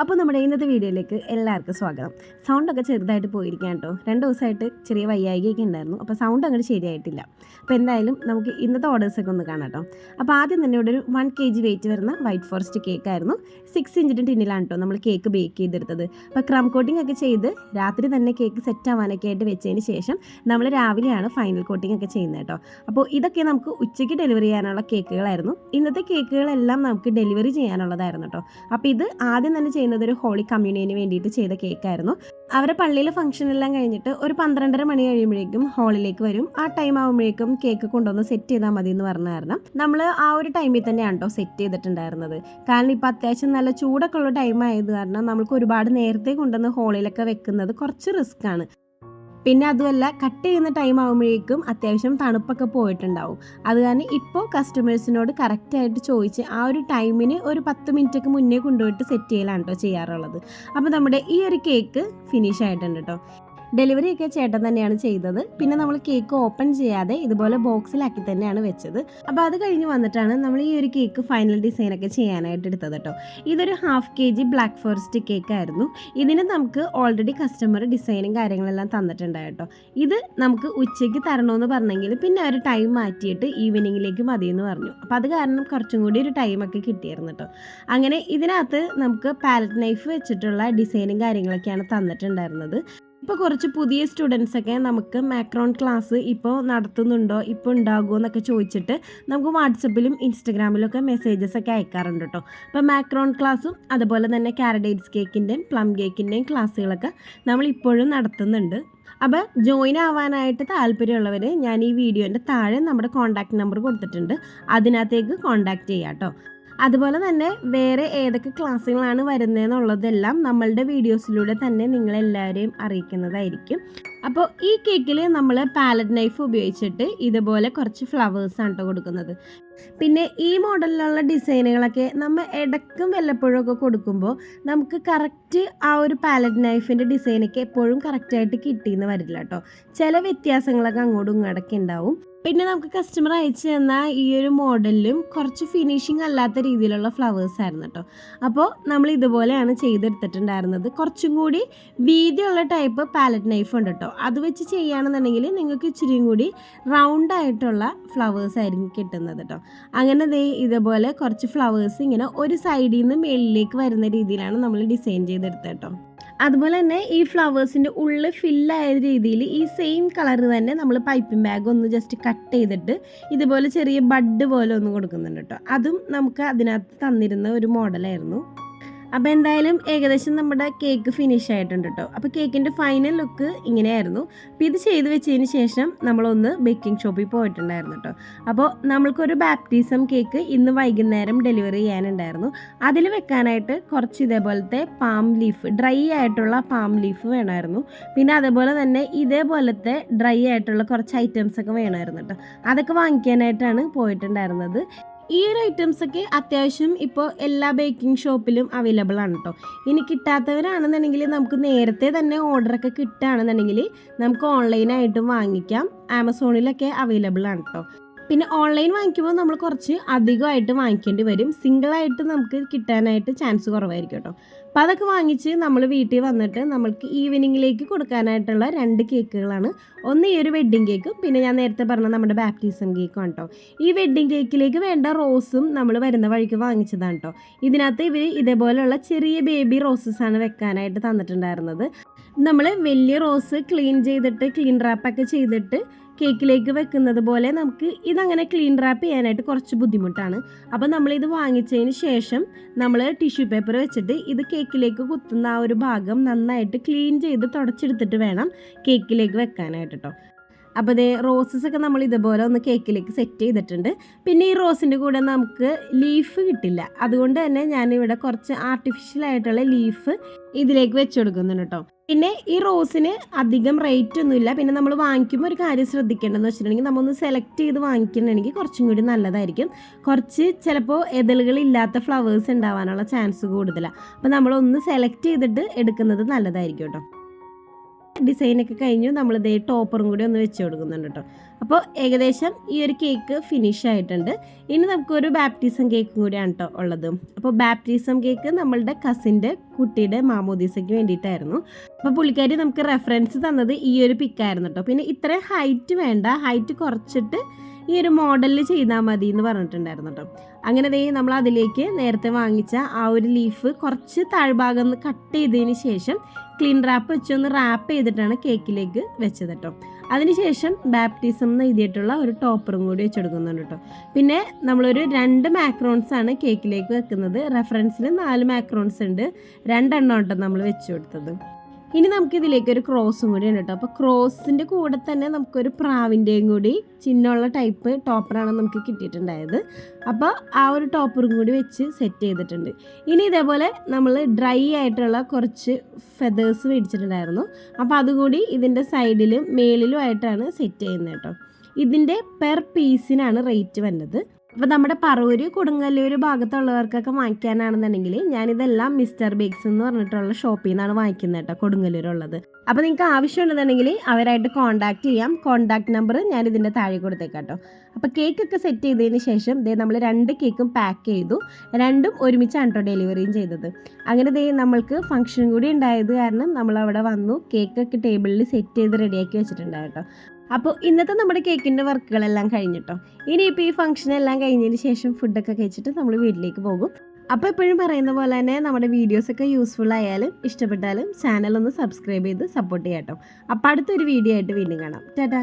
അപ്പോൾ നമ്മുടെ ഇന്നത്തെ വീഡിയോയിലേക്ക് എല്ലാവർക്കും സ്വാഗതം. സൗണ്ടൊക്കെ ചെറുതായിട്ട് പോയിരിക്കാം കേട്ടോ. രണ്ട് ദിവസമായിട്ട് ചെറിയ വയ്യായികയൊക്കെ ഉണ്ടായിരുന്നു. അപ്പോൾ സൗണ്ട് അങ്ങോട്ട് ശരിയായിട്ടില്ല. അപ്പോൾ എന്തായാലും നമുക്ക് ഇന്നത്തെ ഓർഡേഴ്സൊക്കെ ഒന്ന് കാണാം കേട്ടോ. അപ്പോൾ ആദ്യം തന്നെ ഇവിടെ ഒരു വൺ കെ ജി വെയിറ്റ് വരുന്ന വൈറ്റ് ഫോറസ്റ്റ് കേക്ക് ആയിരുന്നു. സിക്സ് ഇഞ്ചിന്റെ ടിന്നിലാണ് കേട്ടോ നമ്മൾ കേക്ക് ബേക്ക് ചെയ്തെടുത്തത്. അപ്പോൾ ക്രം കോട്ടിംഗ് ഒക്കെ ചെയ്ത് രാത്രി തന്നെ കേക്ക് സെറ്റ് ആവാനൊക്കെ ആയിട്ട് വെച്ചതിന് ശേഷം നമ്മൾ രാവിലെയാണ് ഫൈനൽ കോട്ടിംഗ് ഒക്കെ ചെയ്യുന്നത് കേട്ടോ. അപ്പോൾ ഇതൊക്കെ നമുക്ക് ഉച്ചയ്ക്ക് ഡെലിവറി ചെയ്യാനുള്ള കേക്കുകളായിരുന്നു ഇന്നത്തെ കേക്കുകളെല്ലാം നമുക്ക് ഡെലിവറി ചെയ്യാനുള്ളതായിരുന്നു കേട്ടോ. അപ്പോൾ ഇത് ആദ്യം തന്നെ ചെയ്യുന്നത് ഒരു ഹോളി കമ്മ്യൂണിയന് വേണ്ടിയിട്ട് ചെയ്ത കേക്കായിരുന്നു. അവരെ പള്ളിയിലെ ഫംഗ്ഷൻ എല്ലാം കഴിഞ്ഞിട്ട് ഒരു പന്ത്രണ്ടര മണി കഴിയുമ്പോഴേക്കും ഹാളിലേക്ക് വരും. ആ ടൈം ആകുമ്പോഴേക്കും കേക്ക് കൊണ്ടുവന്ന് സെറ്റ് ചെയ്താൽ മതി എന്ന് പറഞ്ഞ കാരണം നമ്മൾ ആ ഒരു ടൈമിൽ തന്നെയാണ് കേട്ടോ സെറ്റ് ചെയ്തിട്ടുണ്ടായിരുന്നത്. കാരണം ഇപ്പോൾ അത്യാവശ്യം നല്ല ചൂടൊക്കെ ഉള്ള ടൈം ആയത് കാരണം നമുക്ക് ഒരുപാട് നേരത്തെ കൊണ്ടുവന്ന് ഹോളിലൊക്കെ വെക്കുന്നത് കുറച്ച് റിസ്ക് ആണ്. പിന്നെ അതുമല്ല കട്ട് ചെയ്യുന്ന ടൈം ആകുമ്പോഴേക്കും അത്യാവശ്യം തണുപ്പൊക്കെ പോയിട്ടുണ്ടാവും. അത് കാരണം ഇപ്പോൾ കസ്റ്റമേഴ്സിനോട് കറക്റ്റായിട്ട് ചോദിച്ച് ആ ഒരു ടൈമിന് ഒരു പത്ത് മിനിറ്റൊക്കെ മുന്നേ കൊണ്ടുപോയിട്ട് സെറ്റ് ചെയ്യലാണ് കേട്ടോ ചെയ്യാറുള്ളത്. അപ്പോൾ നമ്മുടെ ഈ ഒരു കേക്ക് ഫിനിഷ് ആയിട്ടുണ്ട് കേട്ടോ ഡെലിവറി ഒക്കെ ചേട്ടൻ തന്നെയാണ് ചെയ്തത്. പിന്നെ നമ്മൾ കേക്ക് ഓപ്പൺ ചെയ്യാതെ ഇതുപോലെ ബോക്സിലാക്കി തന്നെയാണ് വെച്ചത്. അപ്പോൾ അത് കഴിഞ്ഞ് വന്നിട്ടാണ് നമ്മൾ ഈ ഒരു കേക്ക് ഫൈനൽ ഡിസൈനൊക്കെ ചെയ്യാനായിട്ട് എടുത്തത് കേട്ടോ. ഇതൊരു half K G black forest cake ആയിരുന്നു. ഇതിന് നമുക്ക് ഓൾറെഡി കസ്റ്റമർ ഡിസൈനും കാര്യങ്ങളെല്ലാം തന്നിട്ടുണ്ട് കേട്ടോ. ഇത് നമുക്ക് ഉച്ചയ്ക്ക് തരണമെന്ന് പറഞ്ഞെങ്കിൽ പിന്നെ ഒരു ടൈം മാറ്റിയിട്ട് ഈവനിങ്ങിലേക്ക് മതി എന്ന് പറഞ്ഞു. അപ്പോൾ അത് കാരണം കുറച്ചും കൂടി ഒരു ടൈമൊക്കെ കിട്ടിയിരുന്നു കേട്ടോ. അങ്ങനെ ഇതിനകത്ത് നമുക്ക് പാലറ്റ് നൈഫ് വെച്ചിട്ടുള്ള ഡിസൈനും കാര്യങ്ങളൊക്കെയാണ് തന്നിട്ടുണ്ടായിരുന്നത്. ഇപ്പോൾ കുറച്ച് പുതിയ സ്റ്റുഡൻസൊക്കെ നമുക്ക് മാക്രോൺ ക്ലാസ് ഇപ്പോൾ നടത്തുന്നുണ്ടോ? ഇപ്പോൾ ഉണ്ടാകുമോ എന്നൊക്കെ ചോദിച്ചിട്ട് നമുക്ക് വാട്സപ്പിലും ഇൻസ്റ്റഗ്രാമിലും ഒക്കെ മെസ്സേജസ് ഒക്കെ അയക്കാറുണ്ട് കേട്ടോ അപ്പോൾ മാക്രോൺ ക്ലാസ്സും അതുപോലെ തന്നെ കാരഡേറ്റ്സ് കേക്കിന്റെയും പ്ലം കേക്കിന്റെയും ക്ലാസ്സുകളൊക്കെ നമ്മൾ ഇപ്പോഴും നടത്തുന്നുണ്ട്. അപ്പോൾ ജോയിൻ ആവാനായിട്ട് താല്പര്യമുള്ളവർ ഞാൻ ഈ വീഡിയോന്റെ താഴെ നമ്മുടെ കോൺടാക്റ്റ് നമ്പർ കൊടുത്തിട്ടുണ്ട്. അതിനകത്തേക്ക് കോൺടാക്റ്റ് ചെയ്യാം കേട്ടോ അതുപോലെ തന്നെ വേറെ ഏതൊക്കെ ക്ലാസ്സുകളാണ് വരുന്നതെന്നുള്ളതെല്ലാം നമ്മളുടെ വീഡിയോസിലൂടെ തന്നെ നിങ്ങളെല്ലാവരെയും അറിയിക്കുന്നതായിരിക്കും. അപ്പോൾ ഈ കേക്കിൽ നമ്മൾ പാലറ്റ് നൈഫ് ഉപയോഗിച്ചിട്ട് ഇതുപോലെ കുറച്ച് ഫ്ലവേഴ്സാണ് കേട്ടോ കൊടുക്കുന്നത്. പിന്നെ ഈ മോഡലിലുള്ള ഡിസൈനുകളൊക്കെ നമ്മൾ ഇടക്കും വല്ലപ്പോഴും ഒക്കെ കൊടുക്കുമ്പോൾ നമുക്ക് കറക്റ്റ് ആ ഒരു പാലറ്റ് നൈഫിന്റെ ഡിസൈനൊക്കെ എപ്പോഴും കറക്റ്റായിട്ട് കിട്ടിയെന്ന് വരില്ല കേട്ടോ. ചില വ്യത്യാസങ്ങളൊക്കെ അങ്ങോട്ടും ഇങ്ങോട്ടൊക്കെ ഉണ്ടാവും. പിന്നെ നമുക്ക് കസ്റ്റമർ അയച്ചു തന്ന ഈ ഒരു മോഡലിലും കുറച്ച് ഫിനിഷിംഗ് അല്ലാത്ത രീതിയിലുള്ള ഫ്ലവേഴ്സ് ആയിരുന്നു കേട്ടോ. അപ്പോൾ നമ്മൾ ഇതുപോലെയാണ് ചെയ്തെടുത്തിട്ടുണ്ടായിരുന്നത്. കുറച്ചും കൂടി വീതിയുള്ള ടൈപ്പ് പാലറ്റ് നൈഫ് ഉണ്ട് കേട്ടോ. അത് വെച്ച് ചെയ്യുകയാണെന്നുണ്ടെങ്കിൽ നിങ്ങൾക്ക് ഇച്ചിരിയും കൂടി റൗണ്ട് ആയിട്ടുള്ള ഫ്ലവേഴ്സ് ആയിരിക്കും കിട്ടുന്നത് കേട്ടോ. അങ്ങനെ ദേ ഇതേപോലെ കുറച്ച് ഫ്ലവേഴ്സ് ഇങ്ങനെ ഒരു സൈഡിൽ നിന്ന് മേളിലേക്ക് വരുന്ന രീതിയിലാണ് നമ്മൾ ഡിസൈൻ ചെയ്തെടുത്തത് കേട്ടോ. അതുപോലെ തന്നെ ഈ ഫ്ലവേഴ്സിന്റെ ഉള്ളിൽ ഫില്ലായ രീതിയിൽ ഈ സെയിം കളർ തന്നെ നമ്മൾ പൈപ്പിംഗ് ബാഗ് ഒന്ന് ജസ്റ്റ് കട്ട് ചെയ്തിട്ട് ഇതുപോലെ ചെറിയ ബഡ് പോലെ ഒന്ന് കൊടുക്കുന്നുണ്ട് കേട്ടോ. അതും നമുക്ക് അതിനകത്ത് തന്നിരുന്ന ഒരു മോഡലായിരുന്നു അപ്പോൾ എന്തായാലും ഏകദേശം നമ്മുടെ കേക്ക് ഫിനിഷ് ആയിട്ടുണ്ട് കേട്ടോ അപ്പോൾ കേക്കിന്റെ ഫൈനൽ ലുക്ക് ഇങ്ങനെയായിരുന്നു. അപ്പോൾ ഇത് ചെയ്ത് വെച്ചതിന് ശേഷം നമ്മളൊന്ന് ബേക്കിംഗ് ഷോപ്പിൽ പോയിട്ടുണ്ടായിരുന്നു കേട്ടോ അപ്പോൾ നമ്മൾക്കൊരു ബാപ്റ്റിസം കേക്ക് ഇന്ന് വൈകുന്നേരം ഡെലിവറി ചെയ്യാനുണ്ടായിരുന്നു. അതിൽ വെക്കാനായിട്ട് കുറച്ച് ഇതേപോലത്തെ പാം ലീഫ് ഡ്രൈ ആയിട്ടുള്ള പാം ലീഫ് വേണമായിരുന്നു. പിന്നെ അതേപോലെ തന്നെ ഇതേപോലത്തെ ഡ്രൈ ആയിട്ടുള്ള കുറച്ച് ഐറ്റംസ് ഒക്കെ വേണമായിരുന്നു കേട്ടോ അതൊക്കെ വാങ്ങിക്കാനായിട്ടാണ് പോയിട്ടുണ്ടായിരുന്നത്. ഈ ഒരു ഐറ്റംസ് ഒക്കെ അത്യാവശ്യം ഇപ്പോൾ എല്ലാ ബേക്കിംഗ് ഷോപ്പിലും അവൈലബിൾ ആണ് കേട്ടോ ഇനി കിട്ടാത്തവരാണെന്നുണ്ടെങ്കിൽ നമുക്ക് നേരത്തെ തന്നെ ഓർഡറൊക്കെ കിട്ടുകയാണെന്നുണ്ടെങ്കിൽ നമുക്ക് ഓൺലൈനായിട്ടും വാങ്ങിക്കാം. ആമസോണിലൊക്കെ അവൈലബിൾ ആണ് കേട്ടോ പിന്നെ ഓൺലൈൻ വാങ്ങിക്കുമ്പോൾ നമ്മൾ കുറച്ച് അധികമായിട്ട് വാങ്ങിക്കേണ്ടി വരും. സിംഗിളായിട്ട് നമുക്ക് കിട്ടാനായിട്ട് ചാൻസ് കുറവായിരിക്കും കേട്ടോ. അപ്പോൾ അതൊക്കെ വാങ്ങിച്ച് നമ്മൾ വീട്ടിൽ വന്നിട്ട് നമ്മൾക്ക് ഈവനിങ്ങിലേക്ക് കൊടുക്കാനായിട്ടുള്ള രണ്ട് കേക്കുകളാണ് ഒന്ന് ഈ ഒരു വെഡ്ഡിങ് കേക്കും പിന്നെ ഞാൻ നേരത്തെ പറഞ്ഞ നമ്മുടെ ബാപ്റ്റിസം കേക്കും കേട്ടോ. ഈ വെഡ്ഡിങ് കേക്കിലേക്ക് വേണ്ട റോസും നമ്മൾ വരുന്ന വഴിക്ക് വാങ്ങിച്ചതാണ് കേട്ടോ. ഇതിനകത്ത് ഇവർ ഇതേപോലെയുള്ള ചെറിയ ബേബി റോസസ് ആണ് വെക്കാനായിട്ട് തന്നിട്ടുണ്ടായിരുന്നത്. നമ്മൾ വലിയ റോസ് ക്ലീൻ ചെയ്തിട്ട് ക്ലീൻ റാപ്പൊക്കെ ചെയ്തിട്ട് കേക്കിലേക്ക് വെക്കുന്നത് പോലെ നമുക്ക് ഇതങ്ങനെ ക്ലീൻ റാപ്പ് ചെയ്യാനായിട്ട് കുറച്ച് ബുദ്ധിമുട്ടാണ്. അപ്പോൾ നമ്മളിത് വാങ്ങിച്ചതിന് ശേഷം നമ്മൾ ടിഷ്യൂ പേപ്പർ വെച്ചിട്ട് ഇത് കേക്കിലേക്ക് കുത്തുന്ന ആ ഒരു ഭാഗം നന്നായിട്ട് ക്ലീൻ ചെയ്ത് തുടച്ചെടുത്തിട്ട് വേണം കേക്കിലേക്ക് വെക്കാനായിട്ട് കേട്ടോ അപ്പോൾ ഇതേ റോസസ് ഒക്കെ നമ്മൾ ഇതുപോലെ ഒന്ന് കേക്കിലേക്ക് സെറ്റ് ചെയ്തിട്ടുണ്ട്. പിന്നെ ഈ റോസിന്റെ കൂടെ നമുക്ക് ലീഫ് കിട്ടില്ല. അതുകൊണ്ട് തന്നെ ഞാനിവിടെ കുറച്ച് ആർട്ടിഫിഷ്യൽ ആയിട്ടുള്ള ലീഫ് ഇതിലേക്ക് വെച്ച് കൊടുക്കുന്നുണ്ട് കേട്ടോ പിന്നെ ഈ റോസിന് അധികം റേറ്റ് ഒന്നുമില്ല പിന്നെ നമ്മൾ വാങ്ങിക്കുമ്പോൾ ഒരു കാര്യം ശ്രദ്ധിക്കേണ്ടതെന്ന് വെച്ചിട്ടുണ്ടെങ്കിൽ നമ്മളൊന്ന് സെലക്ട് ചെയ്ത് വാങ്ങിക്കണമെങ്കിൽ കുറച്ചും കൂടി നല്ലതായിരിക്കും. കുറച്ച് ചിലപ്പോൾ എതളുകളില്ലാത്ത ഫ്ലവേഴ്സ് ഉണ്ടാവാനുള്ള ചാൻസ് കൂടുതലാണ് അപ്പോൾ നമ്മളൊന്ന് സെലക്ട് ചെയ്തിട്ട് എടുക്കുന്നത് നല്ലതായിരിക്കും കേട്ടോ ഡിസൈനൊക്കെ കഴിഞ്ഞു. നമ്മൾ ഇതേ ടോപ്പറും കൂടി ഒന്ന് വെച്ച് കൊടുക്കുന്നുണ്ട് കേട്ടോ. അപ്പോൾ ഏകദേശം ഈ ഒരു കേക്ക് ഫിനിഷ് ആയിട്ടുണ്ട്. ഇനി നമുക്കൊരു ബാപ്റ്റിസം കേക്കും കൂടിയാണ് കേട്ടോ ഉള്ളത്. അപ്പോൾ ബാപ്റ്റിസം കേക്ക് നമ്മളുടെ കസിന്റെ കുട്ടിയുടെ മാമോദീസയ്ക്ക് വേണ്ടിയിട്ടായിരുന്നു. അപ്പോൾ പുള്ളിക്കാരി നമുക്ക് റെഫറൻസ് തന്നത് ഈ ഒരു പിക്കായിരുന്നു കേട്ടോ പിന്നെ ഇത്രയും ഹൈറ്റ് വേണ്ട. ഹൈറ്റ് കുറച്ചിട്ട് ഈ ഒരു മോഡലിൽ ചെയ്താൽ മതി എന്ന് പറഞ്ഞിട്ടുണ്ടായിരുന്നു കേട്ടോ അങ്ങനെ ദേ നമ്മൾ അതിലേക്ക് നേരത്തെ വാങ്ങിച്ച ആ ഒരു ലീഫ് കുറച്ച് താഴ്ഭാഗം കട്ട് ചെയ്തതിന് ശേഷം ക്ലീൻ റാപ്പ് വെച്ചൊന്ന് റാപ്പ് ചെയ്തിട്ടാണ് കേക്കിലേക്ക് വെച്ചത് കേട്ടോ അതിനുശേഷം ബാപ്റ്റിസം എന്ന് എഴുതിയിട്ടുള്ള ഒരു ടോപ്പറും കൂടി വെച്ചെടുക്കുന്നുണ്ട് കേട്ടോ പിന്നെ നമ്മളൊരു രണ്ട് മാക്രോൺസ് ആണ് കേക്കിലേക്ക് വെക്കുന്നത്. റെഫറൻസിൽ നാല് മാക്രോൺസ് ഉണ്ട്. രണ്ടെണ്ണം കേട്ടോ നമ്മൾ വെച്ചു കൊടുത്തത്. ഇനി നമുക്ക് ഇതിലേക്ക് ഒരു ക്രോസും കൂടി ഉണ്ട് കേട്ടോ. അപ്പോൾ ക്രോസിന്റെ കൂടെ തന്നെ നമുക്കൊരു പ്രാവിന്റെയും കൂടി ചിഹ്നമുള്ള ടൈപ്പ് ടോപ്പറാണ് നമുക്ക് കിട്ടിയിട്ടുണ്ടായത്. അപ്പോൾ ആ ഒരു ടോപ്പറും കൂടി വെച്ച് സെറ്റ് ചെയ്തിട്ടുണ്ട്. ഇനി ഇതേപോലെ നമ്മൾ ഡ്രൈ ആയിട്ടുള്ള കുറച്ച് ഫെതേഴ്സ് മേടിച്ചിട്ടുണ്ടായിരുന്നു. അപ്പോൾ അതുകൂടി ഇതിന്റെ സൈഡിലും മേളിലും ആയിട്ടാണ് സെറ്റ് ചെയ്യുന്നത് കേട്ടോ. ഇതിന്റെ പെർ പീസിനാണ് റേറ്റ് വരുന്നത് അപ്പോൾ നമ്മുടെ പറവൂര് കൊടുങ്ങല്ലൂർ ഭാഗത്തുള്ളവർക്കൊക്കെ വാങ്ങിക്കാനാണെന്നുണ്ടെങ്കിൽ ഞാനിതെല്ലാം മിസ്റ്റർ ബേക്സ് എന്ന് പറഞ്ഞിട്ടുള്ള ഷോപ്പിൽ നിന്നാണ് വാങ്ങിക്കുന്നത് കേട്ടോ കൊടുങ്ങല്ലൂരുള്ളത്. അപ്പോൾ നിങ്ങൾക്ക് ആവശ്യമുണ്ടെന്നുണ്ടെങ്കിൽ അവരായിട്ട് കോൺടാക്ട് ചെയ്യാം. കോൺടാക്ട് നമ്പർ ഞാൻ ഇതിന്റെ താഴെ കൊടുത്തേക്കാം കേട്ടോ. അപ്പോൾ കേക്കൊക്കെ സെറ്റ് ചെയ്തതിന് ശേഷം ദേ നമ്മൾ രണ്ട് കേക്കും പാക്ക് ചെയ്തു. രണ്ടും ഒരുമിച്ചാണ് കേട്ടോ ഡെലിവറിയും ചെയ്തത്. അങ്ങനെ ദേ നമ്മൾക്ക് ഫംഗ്ഷൻ കൂടി ഉണ്ടായത് കാരണം നമ്മൾ അവിടെ വന്നു കേക്കൊക്കെ ടേബിളിൽ സെറ്റ് ചെയ്ത് റെഡിയാക്കി വെച്ചിട്ടുണ്ടായി കേട്ടോ. അപ്പോൾ ഇന്നത്തെ നമ്മുടെ കേക്കിന്റെ വർക്കുകളെല്ലാം കഴിഞ്ഞിട്ടോ. ഇനിയിപ്പോൾ ഈ ഫംഗ്ഷൻ എല്ലാം കഴിഞ്ഞതിന് ശേഷം ഫുഡൊക്കെ കഴിച്ചിട്ട് നമ്മൾ വീട്ടിലേക്ക് പോകും. അപ്പോൾ എപ്പോഴും പറയുന്ന പോലെ തന്നെ നമ്മുടെ വീഡിയോസൊക്കെ യൂസ്ഫുൾ ആയാലും ഇഷ്ടപ്പെട്ടാലും ചാനൽ ഒന്ന് സബ്സ്ക്രൈബ് ചെയ്ത് സപ്പോർട്ട് ചെയ്യാം കേട്ടോ അപ്പോൾ അടുത്തൊരു വീഡിയോ ആയിട്ട് വീണ്ടും കാണാം. ടാറ്റാ.